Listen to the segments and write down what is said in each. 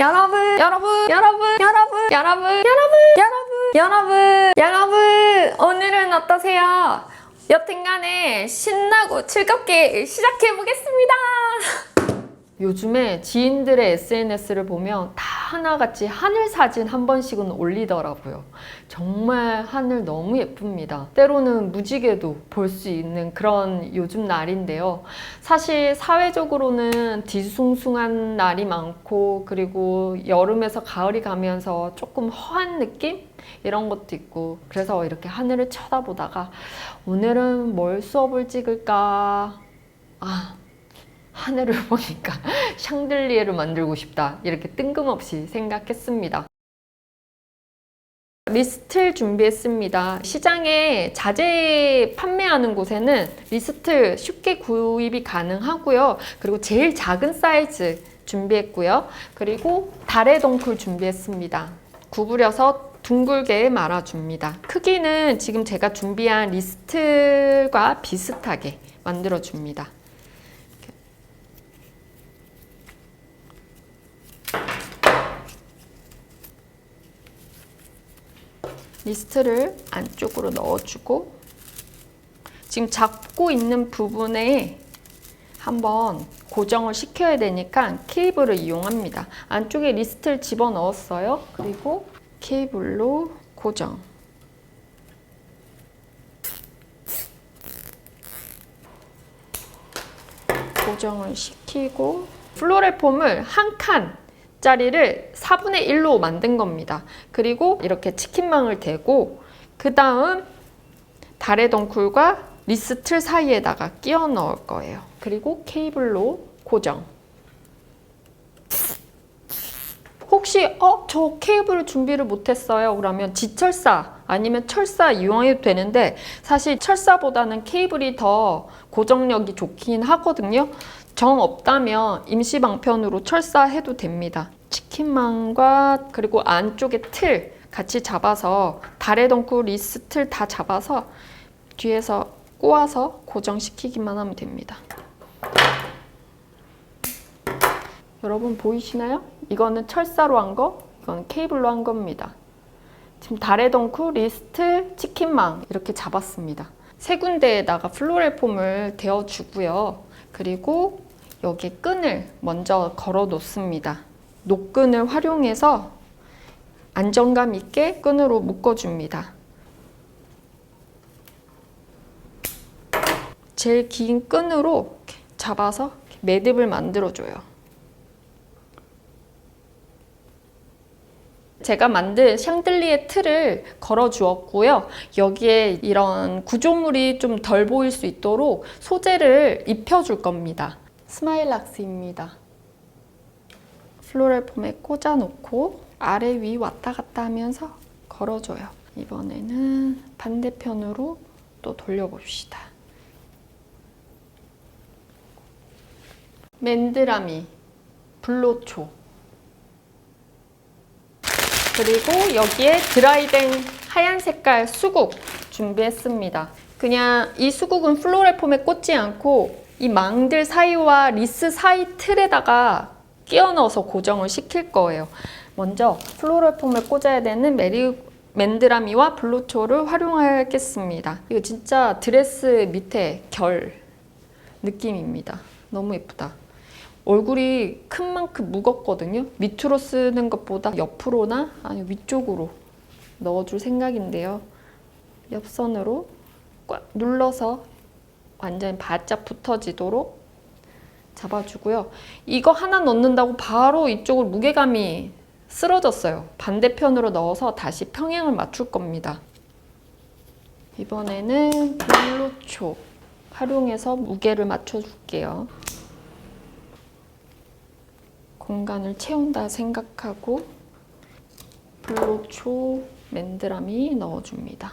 여러분, 여러분, 여러분, 여러분, 여러분, 여러분, 여러분, 여러분, 여러분, 오늘은 어떠세요? 여튼간에 신나고 즐겁게 시작해보겠습니다. 요즘에 지인들의 SNS를 보면 다 하나같이 하늘 사진 한 번씩은 올리더라고요. 정말 하늘 너무 예쁩니다. 때로는 무지개도 볼 수 있는 그런 요즘 날인데요. 사실 사회적으로는 뒤숭숭한 날이 많고 그리고 여름에서 가을이 가면서 조금 허한 느낌? 이런 것도 있고 그래서 이렇게 하늘을 쳐다보다가 오늘은 뭘 수업을 찍을까? 아, 하늘을 보니까 샹들리에를 만들고 싶다. 이렇게 뜬금없이 생각했습니다. 리스트를 준비했습니다. 시장에 자재 판매하는 곳에는 리스트 쉽게 구입이 가능하고요. 그리고 제일 작은 사이즈 준비했고요. 그리고 달의 덩쿨 준비했습니다. 구부려서 둥글게 말아줍니다. 크기는 지금 제가 준비한 리스트가 비슷하게 만들어줍니다. 리스트를 안쪽으로 넣어주고 지금 잡고 있는 부분에 한번 고정을 시켜야 되니까 케이블을 이용합니다. 안쪽에 리스트를 집어 넣었어요. 그리고 케이블로 고정. 고정을 시키고 플로레폼을 한 칸 짜리를 4분의 1로 만든 겁니다. 그리고 이렇게 치킨망을 대고 그 다음 달의 덩쿨과 리스트 사이에다가 끼워 넣을 거예요. 그리고 케이블로 고정. 혹시 어 저 케이블 준비를 못했어요. 그러면 지철사 아니면 철사 이용해도 되는데 사실 철사보다는 케이블이 더 고정력이 좋긴 하거든요. 정 없다면 임시 방편으로 철사해도 됩니다. 치킨망과 그리고 안쪽에 틀 같이 잡아서 달의 덩쿨 리스트를 다 잡아서 뒤에서 꼬아서 고정시키기만 하면 됩니다. 여러분 보이시나요? 이거는 철사로 한 거, 이건 케이블로 한 겁니다. 지금 달의 덩쿨, 리스트, 치킨망 이렇게 잡았습니다. 세 군데에다가 플로레폼을 대어주고요. 그리고 여기에 끈을 먼저 걸어 놓습니다. 노끈을 활용해서 안정감 있게 끈으로 묶어줍니다. 제일 긴 끈으로 잡아서 매듭을 만들어줘요. 제가 만든 샹들리에 틀을 걸어 주었고요. 여기에 이런 구조물이 좀 덜 보일 수 있도록 소재를 입혀 줄 겁니다. 스마일락스입니다. 플로럴 폼에 꽂아 놓고 아래 위 왔다 갔다 하면서 걸어줘요. 이번에는 반대편으로 또 돌려봅시다. 맨드라미, 블로초, 그리고 여기에 드라이된 하얀 색깔 수국 준비했습니다. 그냥 이 수국은 플로레 폼에 꽂지 않고 이 망들 사이와 리스 사이 틀에다가 끼워 넣어서 고정을 시킬 거예요. 먼저 플로레폼에 꽂아야 되는 메리 맨드라미와 블루초를 활용하겠습니다. 이거 진짜 드레스 밑에 결 느낌입니다. 너무 예쁘다. 얼굴이 큰 만큼 무겁거든요. 밑으로 쓰는 것보다 옆으로나 아니 위쪽으로 넣어줄 생각인데요. 옆선으로 꽉 눌러서 완전히 바짝 붙어지도록 잡아주고요. 이거 하나 넣는다고 바로 이쪽으로 무게감이 쓰러졌어요. 반대편으로 넣어서 다시 평행을 맞출 겁니다. 이번에는 블루초 활용해서 무게를 맞춰줄게요. 공간을 채운다 생각하고 블로초 맨드라미 넣어줍니다.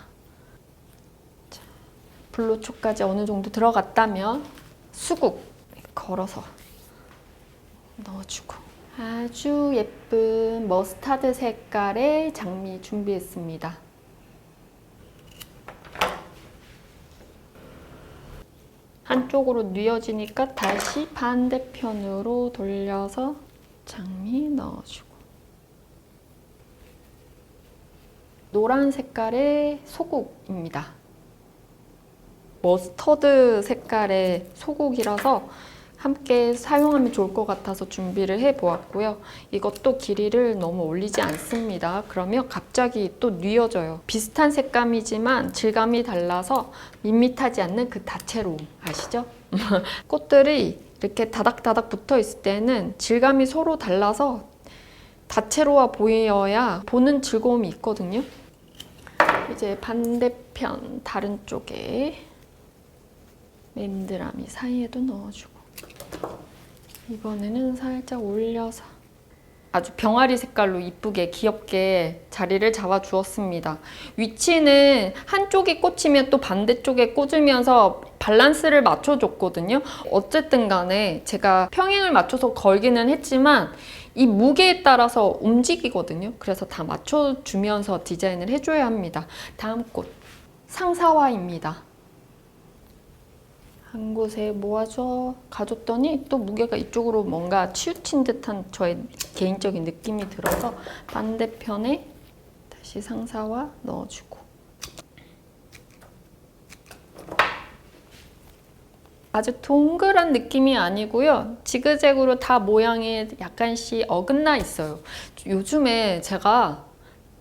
블루초까지 어느 정도 들어갔다면 수국 걸어서 넣어주고 아주 예쁜 머스타드 색깔의 장미 준비했습니다. 한쪽으로 뉘어지니까 다시 반대편으로 돌려서 장미 넣어주고 노란 색깔의 소국입니다. 머스터드 색깔의 소국이라서 함께 사용하면 좋을 것 같아서 준비를 해 보았고요. 이것도 길이를 너무 올리지 않습니다. 그러면 갑자기 또 뉘어져요. 비슷한 색감이지만 질감이 달라서 밋밋하지 않는 그 다채로움 아시죠? 꽃들이 이렇게 다닥다닥 붙어 있을 때는 질감이 서로 달라서 다채로워 보여야 보는 즐거움이 있거든요. 이제 반대편 다른 쪽에 맨드라미 사이에도 넣어주고 이번에는 살짝 올려서 아주 병아리 색깔로 이쁘게 귀엽게 자리를 잡아 주었습니다. 위치는 한쪽이 꽂히면 또 반대쪽에 꽂으면서 밸런스를 맞춰줬거든요. 어쨌든 간에 제가 평행을 맞춰서 걸기는 했지만 이 무게에 따라서 움직이거든요. 그래서 다 맞춰주면서 디자인을 해줘야 합니다. 다음 꽃 상사화입니다. 한 곳에 모아줘 가줬더니 또 무게가 이쪽으로 뭔가 치우친 듯한 저의 개인적인 느낌이 들어서 반대편에 다시 상사화 넣어주고. 아주 동그란 느낌이 아니고요. 지그재그로 다 모양이 약간씩 어긋나 있어요. 요즘에 제가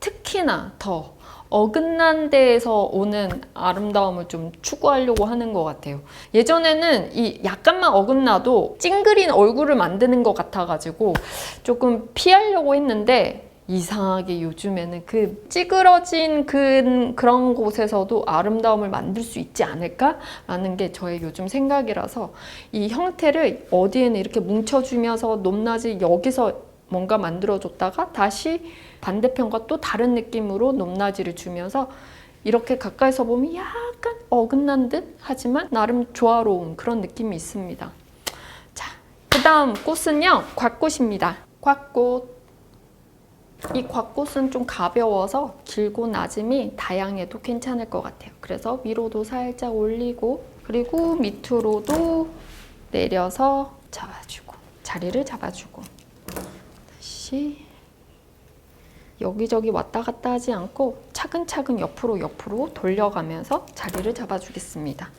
특히나 더 어긋난 데에서 오는 아름다움을 좀 추구하려고 하는 것 같아요. 예전에는 이 약간만 어긋나도 찡그린 얼굴을 만드는 것 같아가지고 조금 피하려고 했는데 이상하게 요즘에는 그 찌그러진 그, 그런 곳에서도 아름다움을 만들 수 있지 않을까라는 게 저의 요즘 생각이라서 이 형태를 어디에는 이렇게 뭉쳐주면서 높낮이 여기서 뭔가 만들어줬다가 다시 반대편과 또 다른 느낌으로 높낮이를 주면서 이렇게 가까이서 보면 약간 어긋난 듯 하지만 나름 조화로운 그런 느낌이 있습니다. 자, 그 다음 꽃은요, 곽꽃입니다. 곽꽃. 이 곽꽃은 좀 가벼워서 길고 낮음이 다양해도 괜찮을 것 같아요. 그래서 위로도 살짝 올리고 그리고 밑으로도 내려서 잡아주고 자리를 잡아주고 다시 여기저기 왔다 갔다 하지 않고 차근차근 옆으로 옆으로 돌려가면서 자리를 잡아주겠습니다.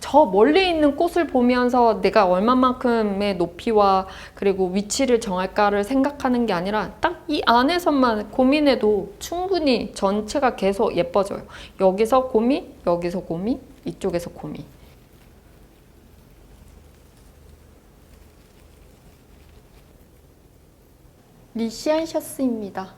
저 멀리 있는 꽃을 보면서 내가 얼마만큼의 높이와 그리고 위치를 정할까를 생각하는 게 아니라 딱 이 안에서만 고민해도 충분히 전체가 계속 예뻐져요. 여기서 고민, 여기서 고민, 이쪽에서 고민. 리시안 셔츠입니다.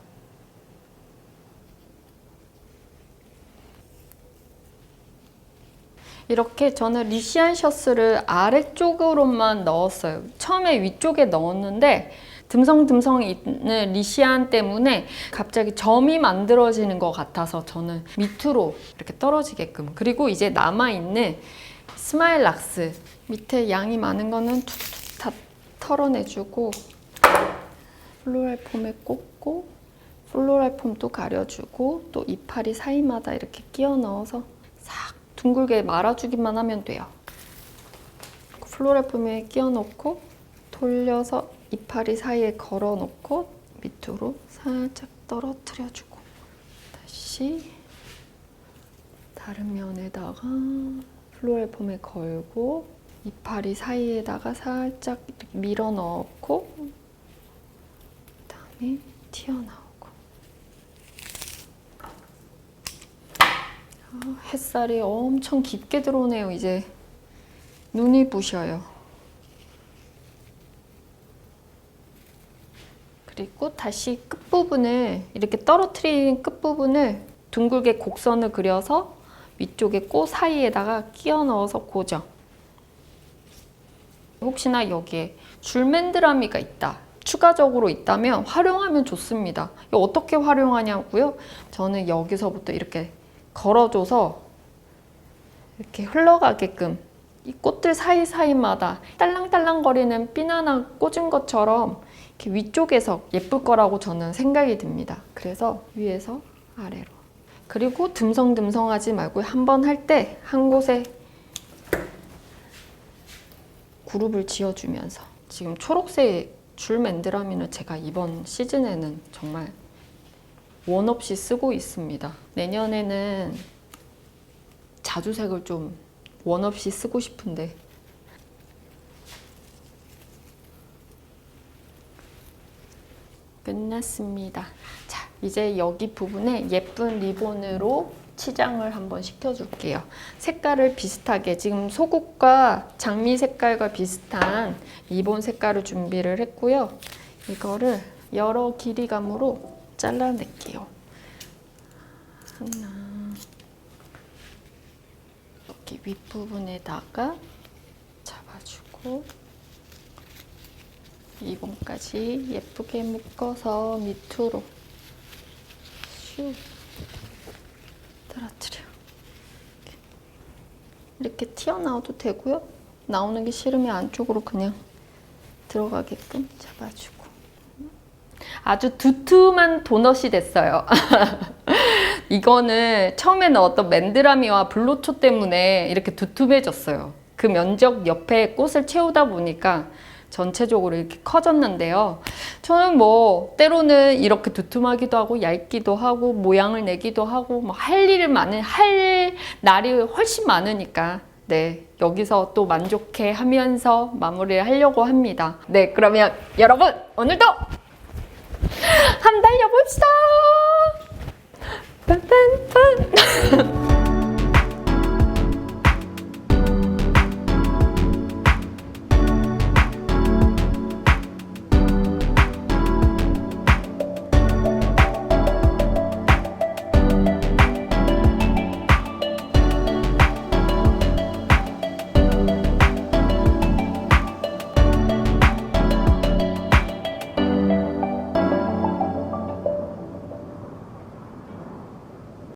이렇게 저는 리시안 셔츠를 아래쪽으로만 넣었어요. 처음에 위쪽에 넣었는데 듬성듬성 있는 리시안 때문에 갑자기 점이 만들어지는 것 같아서 저는 밑으로 이렇게 떨어지게끔 그리고 이제 남아있는 스마일 락스 밑에 양이 많은 거는 툭툭 다 털어내주고 플로랄 폼에 꽂고 플로랄 폼도 가려주고 또 이파리 사이마다 이렇게 끼워 넣어서 싹 둥글게 말아주기만 하면 돼요. 플로랄 폼에 끼워 넣고 돌려서 이파리 사이에 걸어 놓고 밑으로 살짝 떨어뜨려 주고 다시 다른 면에다가 플로랄 폼에 걸고 이파리 사이에다가 살짝 밀어 넣고 그 다음에 튀어나오고. 아, 햇살이 엄청 깊게 들어오네요 이제. 눈이 부셔요. 그리고 다시 끝부분을 이렇게 떨어뜨린 끝부분을 둥글게 곡선을 그려서 위쪽에 꽃 사이에다가 끼워 넣어서 고정. 혹시나 여기에 줄맨드라미가 있다 추가적으로 있다면 활용하면 좋습니다. 어떻게 활용하냐고요? 저는 여기서부터 이렇게 걸어줘서 이렇게 흘러가게끔 이 꽃들 사이사이마다 딸랑딸랑거리는 핀 하나 꽂은 것처럼 이렇게 위쪽에서 예쁠 거라고 저는 생각이 듭니다. 그래서 위에서 아래로. 그리고 듬성듬성하지 말고 한 번 할 때 한 곳에 그룹을 지어주면서 지금 초록색 줄 맨드라미는 제가 이번 시즌에는 정말 원 없이 쓰고 있습니다. 내년에는 자주색을 좀 원 없이 쓰고 싶은데 끝났습니다. 자, 이제 여기 부분에 예쁜 리본으로 치장을 한번 시켜줄게요. 색깔을 비슷하게 지금 속옷과 장미 색깔과 비슷한 리본 색깔을 준비를 했고요. 이거를 여러 길이감으로 잘라낼게요. 하나 여기 윗부분에다가 잡아주고 이번까지 예쁘게 묶어서 밑으로 슉 떨어뜨려 이렇게 튀어나와도 되고요. 나오는 게 싫으면 안쪽으로 그냥 들어가게끔 잡아주고. 아주 두툼한 도넛이 됐어요. 이거는 처음에 넣었던 맨드라미와 블로초 때문에 이렇게 두툼해졌어요. 그 면적 옆에 꽃을 채우다 보니까 전체적으로 이렇게 커졌는데요. 저는 뭐 때로는 이렇게 두툼하기도 하고 얇기도 하고 모양을 내기도 하고 뭐 할 일을 많은 할 날이 훨씬 많으니까 네 여기서 또 만족해 하면서 마무리를 하려고 합니다. 네 그러면 여러분 오늘도 한 달려봅시다. 빰빰빰.